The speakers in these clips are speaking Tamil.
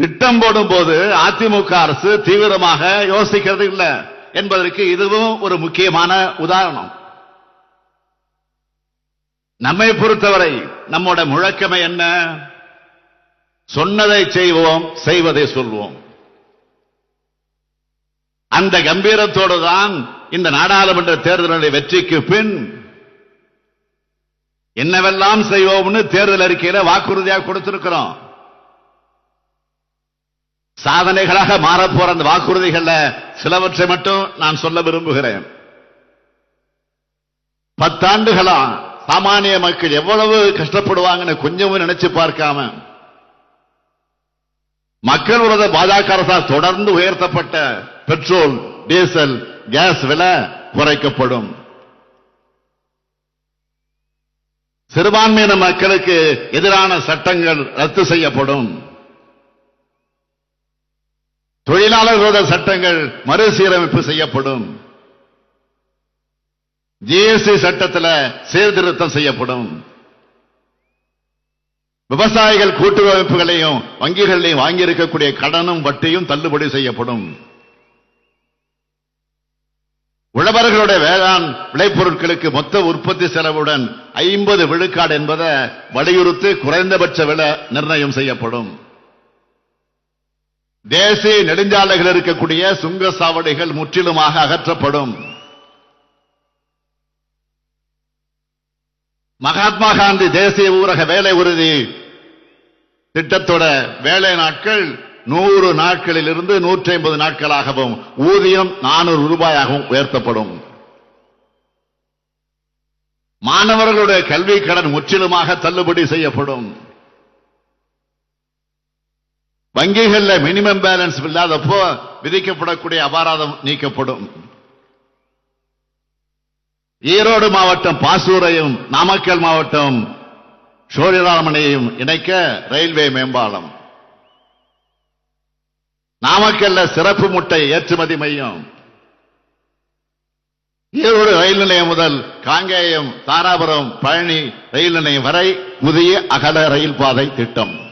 திட்டம் போடும் போது அதிமுக அரசு தீவிரமாக யோசிக்கிறது இல்லை என்பதற்கு இதுவும் ஒரு முக்கியமான உதாரணம். நம்மை பொறுத்தவரை நம்மோட முழக்கமை என்ன? சொன்னதை செய்வோம் செய்வதை சொல்வோம். அந்த கம்பீரத்தோடு தான் இந்த நாடாளுமன்ற தேர்தலுடைய வெற்றிக்கு பின் என்னவெல்லாம் செய்வோம்னு தேர்தல் அறிக்கையில வாக்குறுதியாக கொடுத்திருக்கிறோம். சாதனைகளாக மாறப்போற அந்த வாக்குறுதிகள்ல சிலவற்றை மட்டும் நான் சொல்ல விரும்புகிறேன். பத்தாண்டுகளா சாமானிய மக்கள் எவ்வளவு கஷ்டப்படுவாங்கன்னு கொஞ்சமும் நினைச்சு பார்க்காம மக்கள் உரத பாஜக அரசால் தொடர்ந்து உயர்த்தப்பட்ட பெட்ரோல் டீசல் கேஸ் விலை குறைக்கப்படும். சிறுபான்மையின மக்களுக்கு எதிரான சட்டங்கள் ரத்து செய்யப்படும். தொழிலாளர் விரோத சட்டங்கள் மறுசீரமைப்பு செய்யப்படும். ஜிஎஸ்டி சட்டத்தில் சீர்திருத்தம் செய்யப்படும். விவசாயிகள் கூட்டுறவுகளையும் வங்கிகளையும் வாங்கியிருக்கக்கூடிய கடனும் வட்டியும் தள்ளுபடி செய்யப்படும். உழவர்களுடைய வேளாண் விளைபொருட்களுக்கு மொத்த உற்பத்தி செலவுடன் ஐம்பது விழுக்காடு என்பதை வலியுறுத்தி குறைந்தபட்ச விலை நிர்ணயம் செய்யப்படும். தேசிய நெடுஞ்சாலைகள் இருக்கக்கூடிய சுங்க சாவடிகள் முற்றிலுமாக அகற்றப்படும். மகாத்மா காந்தி தேசிய ஊரக வேலை உறுதி திட்டத்தோட வேலை நாட்கள் நூறு நாட்களில் இருந்து நூற்றி ஐம்பது நாட்களாகவும் ஊதியம் நானூறு ரூபாயாகவும் உயர்த்தப்படும். மாணவர்களுடைய கல்வி கடன் முற்றிலுமாக தள்ளுபடி செய்யப்படும். வங்கிகள்ல மினிமம் பேலன்ஸ் இல்லாதப்போ விதிக்கப்படக்கூடிய அபராதம் நீக்கப்படும். ஈரோடு மாவட்டம் பாசூரையும் நாமக்கல் மாவட்டம் சோழிராமனையும் இணைக்க ரயில்வே மேம்பாலம். நாமக்கல்ல சிறப்பு முட்டை ஏற்றுமதி மையம். ஈரோடு ரயில் நிலையம் முதல் காங்கேயம் தாராபுரம் பழனி ரயில் நிலையம் வரை புதிய அகல ரயில் பாதை திட்டம்.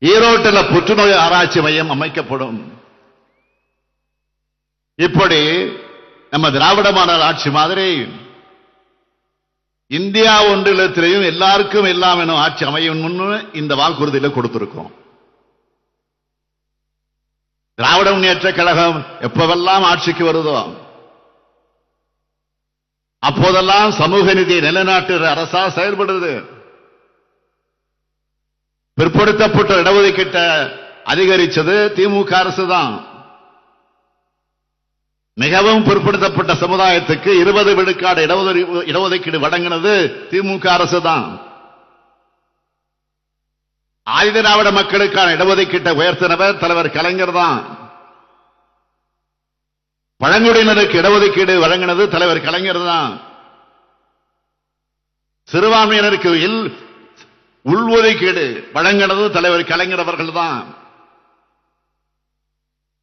ஈரோட்டில் புற்றுநோய் ஆராய்ச்சி மையம் அமைக்கப்படும். இப்படி நம்ம திராவிட மாடல் ஆட்சி மாதிரி இந்தியா ஒன்றிலத்திலையும் எல்லாருக்கும் எல்லாம் எனும் ஆட்சி அமையும் இந்த வாக்குறுதியில கொடுத்திருக்கோம். திராவிட முன்னேற்ற கழகம் எப்பவெல்லாம் ஆட்சிக்கு வருதோ அப்போதெல்லாம் சமூக நிதியை நிலைநாட்டுற அரசா செயல்படுது. பிற்படுத்தப்பட்ட இடஒதுக்கீட்டை அதிகரிச்சது திமுக அரசு தான் மிகவும் பிற்படுத்தப்பட்ட சமுதாயத்துக்கு இருபது விழுக்காடு இடஒதுக்கீடு வழங்கினது திமுக அரசு தான் ஆதிதிராவிட மக்களுக்கான இடஒதுக்கீட்டை உயர்த்தினவர் தலைவர் கலைஞர் தான் பழங்குடியினருக்கு இடஒதுக்கீடு வழங்கினது தலைவர் கலைஞர் தான் சிறுபான்மையினருக்கு உள்ஒதுக்கீடு வழங்கினது தலைவர் கலைஞர் அவர்கள் தான்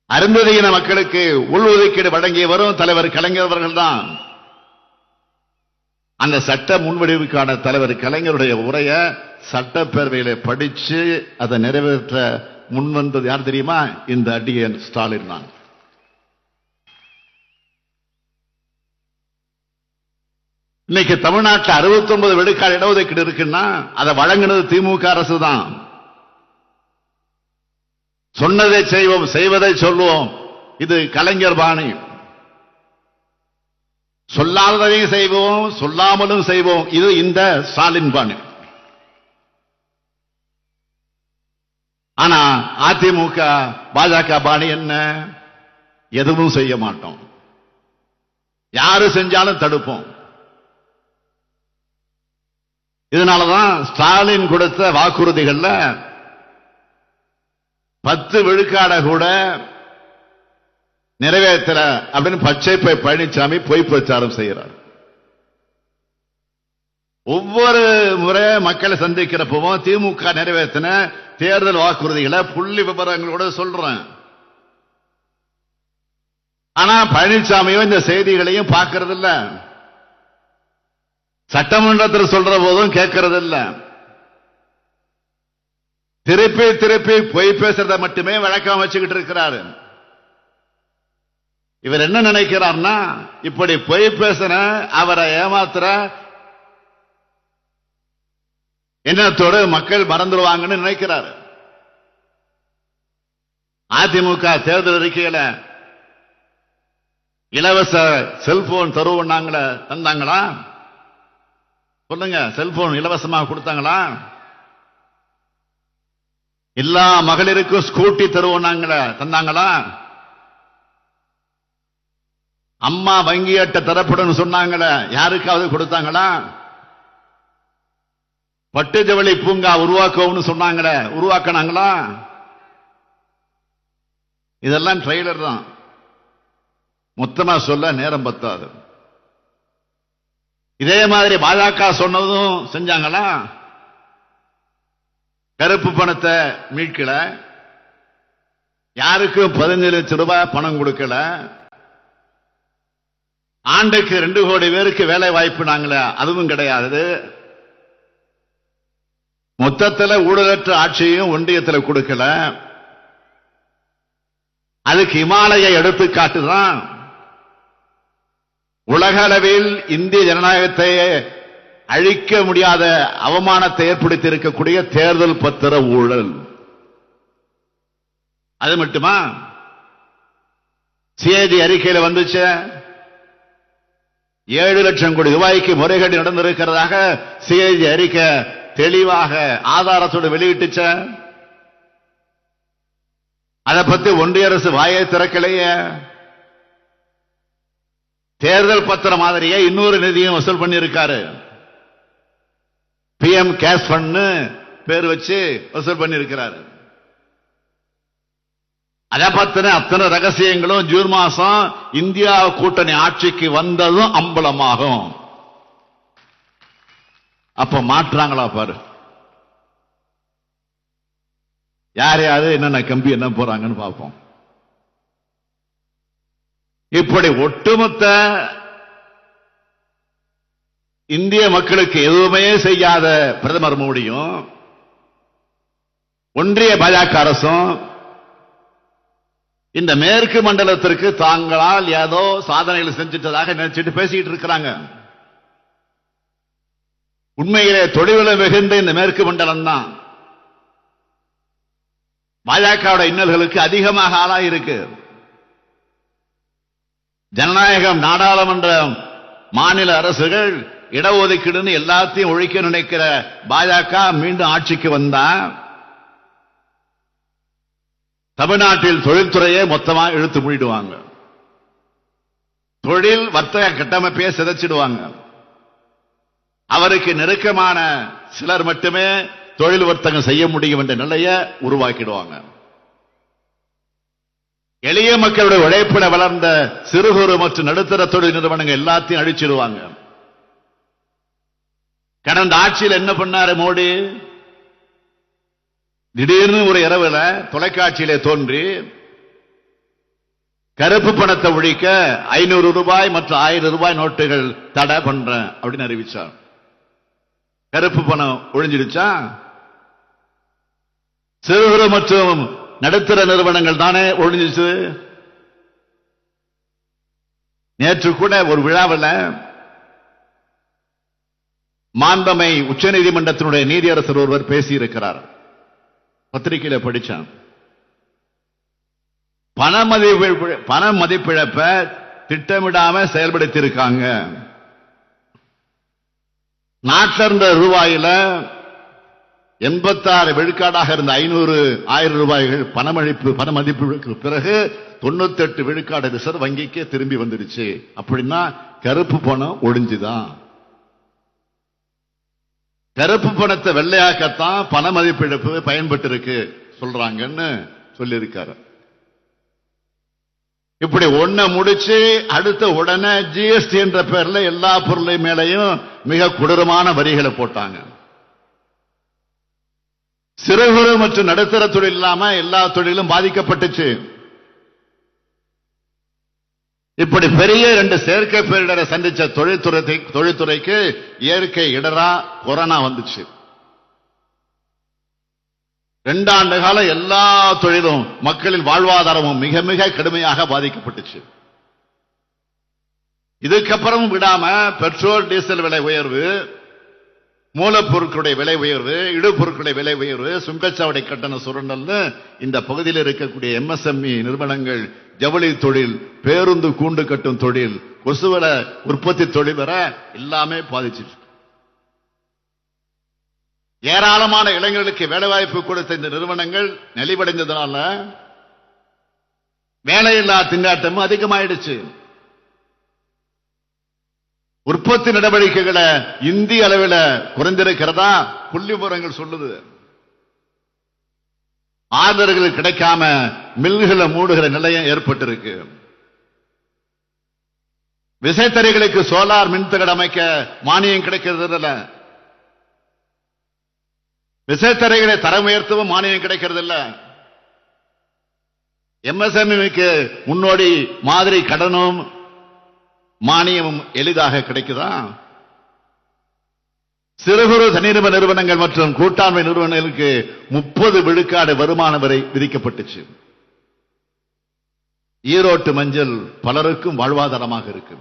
அருந்ததியின மக்களுக்கு உள்ஒதுக்கீடு வழங்கியவரும் தலைவர் கலைஞர் அவர்கள் தான் அந்த சட்ட முன்வடிவுக்கான தலைவர் கலைஞருடைய உரைய சட்டப்பேரவையில படிச்சு அதை நிறைவேற்ற முன்வந்தது யார் தெரியுமா? இந்த அடியன் ஸ்டாலின் தான். இன்னைக்கு தமிழ்நாட்டில் அறுபத்தி ஒன்பது விழுக்காடு இடஒதுக்கீடு இருக்குன்னா அதை வழங்கினது திமுக அரசு தான் சொன்னதை செய்வோம் செய்வதை சொல்லுவோம் இது கலைஞர் பாணி. சொல்லாததையும் செய்வோம் சொல்லாமலும் செய்வோம். இது இந்த ஸ்டாலின் பாணி. ஆனா அதிமுக பாஜக பாணி என்ன? எதுவும் செய்ய மாட்டோம். யாரு செஞ்சாலும் தடுப்போம். இதனாலதான் ஸ்டாலின் கொடுத்த வாக்குறுதிகள்ல பத்து விழுக்காட கூட நிறைவேற்ற அப்படின்னு பச்சை போய் பழனிசாமி பொய் பிரச்சாரம் செய்கிறார். ஒவ்வொரு முறை மக்களை சந்திக்கிறப்பவும் திமுக நிறைவேற்றின தேர்தல் வாக்குறுதிகளை புள்ளி விவரங்களோட சொல்றேன். ஆனா பழனிசாமியும் இந்த செய்திகளையும் பார்க்கறது சட்டமன்றத்தில் சொல்ற போதும் கேட்கறதில்ல. திருப்பி திருப்பி பொய் பேசுறத மட்டுமே வழக்கம் வச்சுக்கிட்டு இருக்கிறாரு. இவர் என்ன நினைக்கிறார்னா இப்படி பொய் பேசுற அவரை ஏமாத்துற எண்ணத்தோடு மக்கள் மறந்துடுவாங்கன்னு நினைக்கிறாரு. அதிமுக தேர்தல் அறிக்கையில இலவச செல்போன் தருவோம்னாங்கள தந்தாங்களா? சொல்லுங்க செல்போன் இலவசமாக கொடுத்தாங்களா? எல்லா மகளிருக்கும் ஸ்கூட்டி தருவோம் தந்தாங்களா? அம்மா வங்கி அட்டை தரப்படும் சொன்னாங்களே யாருக்காவது கொடுத்தாங்களா? பட்டு ஜவளி பூங்கா உருவாக்குவோம்னு சொன்னாங்களே உருவாக்குனாங்களா? இதெல்லாம் ட்ரெய்லர் தான். மொத்தமா சொல்ல நேரம் பத்தாது. இதே மாதிரி பாஜக சொன்னதும் செஞ்சாங்களா? கருப்பு பணத்தை மீட்கல. யாருக்கும் பதினஞ்சு லட்சம் ரூபாய் பணம் கொடுக்கல? ஆண்டுக்கு ரெண்டு கோடி பேருக்கு வேலை வாய்ப்பு நாங்களே அதுவும் கிடையாது. மொத்தத்தில் ஊழலற்ற ஆட்சியும் ஒன்றியத்தில் கொடுக்கல. அதுக்கு இமாலய எடுத்துக்காட்டுதான் உலக அளவில் இந்திய ஜனநாயகத்தை அழிக்க முடியாத அவமானத்தை ஏற்படுத்தி இருக்கக்கூடிய தேர்தல் பத்திர ஊழல். அது மட்டுமா? சிஐடி அறிக்கையில வந்துச்சு. ஏழு லட்சம் கோடி ரூபாய்க்கு முறைகேடு நடந்திருக்கிறதாக சிஐடி அறிக்கை தெளிவாக ஆதாரத்தோடு வெளியிட்டுச்ச. அதை பத்தி ஒன்றிய அரசு வாயை திறக்கலையே. தேர்தல் பத்திர மாதிரியே இன்னொரு நிதியும் வசூல் பண்ணியிருக்காரு. பிஎம் கேஷ் ஃபண்ட் பேர் வச்சு வசூல் பண்ணியிருக்கிறாரு. அதை பத்தின அத்தனை ரகசியங்களும் ஜூன் மாசம் இந்தியா கூட்டணி ஆட்சிக்கு வந்ததும் அம்பலமாகும். அப்ப மாற்றாங்களா பாரு. யார் யாரு என்னென்ன கம்பி என்ன போறாங்கன்னு பார்ப்போம். இப்படி ஒட்டுமொத்த இந்திய மக்களுக்கு எதுவுமே செய்யாத பிரதமர் மோடியும் ஒன்றிய பாஜக அரசும் இந்த மேற்கு மண்டலத்திற்கு தாங்களால் ஏதோ சாதனைகள் செஞ்சிட்டதாக நினைச்சிட்டு பேசிட்டு இருக்கிறாங்க. உண்மையிலே தொழில மிகுந்த இந்த மேற்கு மண்டலம் தான் பாஜகவோட இன்னல்களுக்கு அதிகமாக ஆளாயிருக்கு. ஜனநாயகம் நாடாளுமன்றம் மாநில அரசுகள் இடஒதுக்கீடுன்னு எல்லாத்தையும் ஒழிக்க நினைக்கிற பாஜக மீண்டும் ஆட்சிக்கு வந்தா தமிழ்நாட்டில் தொழில்துறையை மொத்தமா இழுத்து மூடிடுவாங்க. தொழில் வர்த்தக கட்டமைப்பையே சிதைச்சிடுவாங்க. அவருக்கு நெருக்கமான சிலர் மட்டுமே தொழில் வர்த்தகம் செய்ய முடியும் என்ற நிலையை உருவாக்கிடுவாங்க. எளிய மக்களுடைய உழைப்பட வளர்ந்த சிறு குறு மற்றும் நடுத்தர தொழில் நிறுவனங்கள் எல்லாத்தையும் அழிச்சிடுவாங்க கடந்த ஆட்சியில் என்ன பண்ணாரு மோடி? திடீர்னு ஒரு இரவுல தொலைக்காட்சியிலே தோன்றி கருப்பு பணத்தை ஒழிக்க ஐநூறு ரூபாய் மற்றும் ஆயிரம் ரூபாய் நோட்டுகள் தடை பண்றேன் அப்படின்னு அறிவிச்சார். கருப்பு பணம் ஒழிஞ்சிடுச்சா? சிறு குறு மற்றும் நடுத்தர நிறுவனங்கள் தானே ஒழிஞ்சிச்சு. நேற்று கூட ஒரு விழாவில் மாண்பமை உச்சநீதிமன்றத்தினுடைய நீதியரசர் ஒருவர் பேசியிருக்கிறார். பத்திரிகையில படிச்சான். பண மதிப்பு பண மதிப்பிழப்ப திட்டமிடாம செயல்படுத்தி இருக்காங்க நாட்டில் இருந்த ரூபாயில எண்பத்தாறு விழுக்காடாக இருந்த ஐநூறு ஆயிரம் ரூபாய்கள் பணமளிப்பு பண மதிப்பு பிறகு தொண்ணூத்தி எட்டு விழுக்காடு ரிசர்வ் வங்கிக்கு திரும்பி வந்துடுச்சு. அப்படின்னா கருப்பு பணம் ஒழிஞ்சுதான் கருப்பு பணத்தை வெள்ளையாக்கத்தான் பண மதிப்பிழப்பு பயன்பட்டு இருக்கு சொல்றாங்கன்னு சொல்லியிருக்காரு. இப்படி ஒன்ன முடிச்சு அடுத்த உடனே ஜிஎஸ்டி என்ற பேர்ல எல்லா பொருளை மேலையும் மிக கொடூரமான வரிகளை போட்டாங்க. சிறு குறு மற்றும் நடுத்தர தொழில் இல்லாம எல்லா தொழிலும் பாதிக்கப்பட்டுச்சு. இப்படி பெரிய ரெண்டு செயற்கை பேரிடரை சந்திச்ச தொழில்துறை தொழில்துறைக்கு இயற்கை இடரா கொரோனா வந்துச்சு. ரெண்டாண்டு காலம் எல்லா தொழிலும் மக்களின் வாழ்வாதாரமும் மிக மிக கடுமையாக பாதிக்கப்பட்டுச்சு. இதுக்கப்புறம் விடாம பெட்ரோல் டீசல் விலை உயர்வு மூலப்பொருட்களுடைய விலை உயர்வு இடுபொருட்களுடைய விலை உயர்வு சுங்கச்சாவடி கட்டண சுரண்டல்னு இந்த பகுதியில் இருக்கக்கூடிய எம்எஸ்எம்இ நிறுவனங்கள் ஜவுளி தொழில் பேருந்து கூண்டு கட்டும் தொழில் கொசுவல உற்பத்தி தொழில் வர எல்லாமே பாதிச்சிருக்கு. ஏராளமான இளைஞர்களுக்கு வேலைவாய்ப்பு கொடுத்த இந்த நிறுவனங்கள் நலிவடைந்ததுனால வேலையில்லா திண்டாட்டமும் அதிகமாயிடுச்சு. உற்பத்தி நடவடிக்கைகளை இந்திய அளவில் குறைந்திருக்கிறதா? புள்ளி விவரங்கள் சொல்லுது. ஆர்டர்கள் கிடைக்காம மில்களை மூடுகிற நிலையம் ஏற்பட்டிருக்கு. விசைத்தறிகளுக்கு சோலார் மின்தகடு அமைக்க மானியம் கிடைக்கிறது இல்ல விசைத்தறைகளை தரம் உயர்த்தவும் மானியம் கிடைக்கிறது இல்ல எம்எஸ்எம்இக்கு முன்னோடி மாதிரி கடனும் மானியமும் எளிதாக கிடைக்குதா? சிறு குறு தனிநப நிறுவனங்கள் மற்றும் கூட்டாண்மை நிறுவனங்களுக்கு முப்பது விழுக்காடு வருமான வரை விதிக்கப்பட்டுச்சு. ஈரோட்டு மஞ்சள் பலருக்கும் வாழ்வாதாரமாக இருக்கு.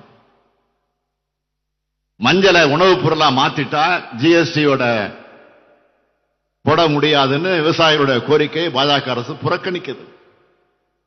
மஞ்சளை உணவுப் பொருளா மாத்திட்டா ஜிஎஸ்டியோட போட முடியாதுன்னு விவசாயிகளுடைய கோரிக்கை பாஜக அரசு புறக்கணிக்குது.